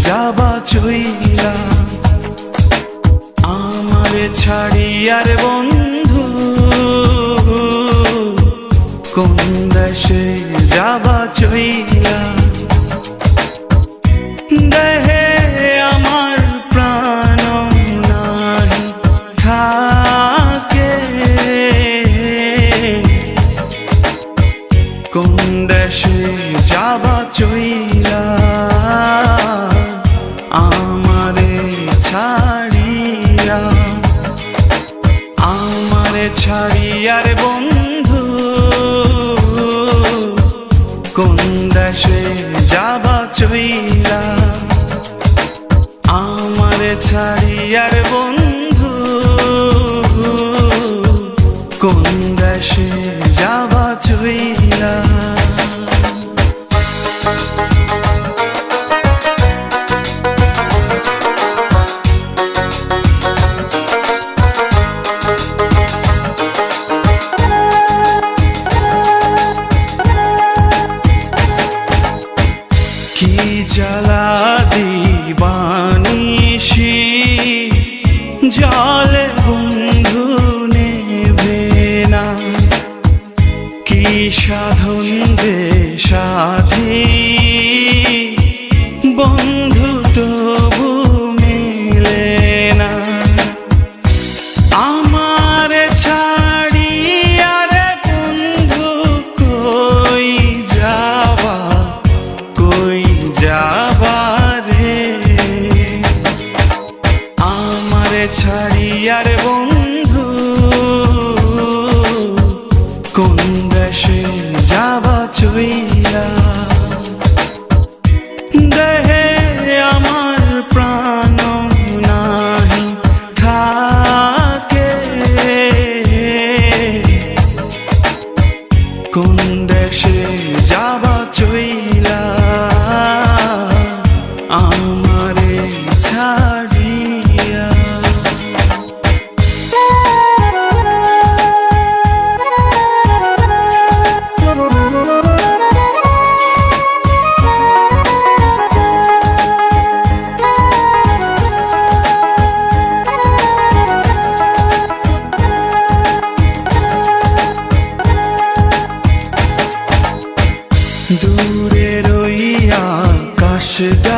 যাবা চইলা। আমারে ছাড়িয়ার বন্ধু কোন দেশে যাবা চইলা। দেহে আমার প্রাণ নাহি থাকে। কোন দেশে যাবা চইলা। আমারে ছাড়িয়ার বন্ধু কোন দেশে যাবা চইলা? আমারে ছাড়িয়ার বন্ধু কি জ্বালা দিবানিসি জলে should die.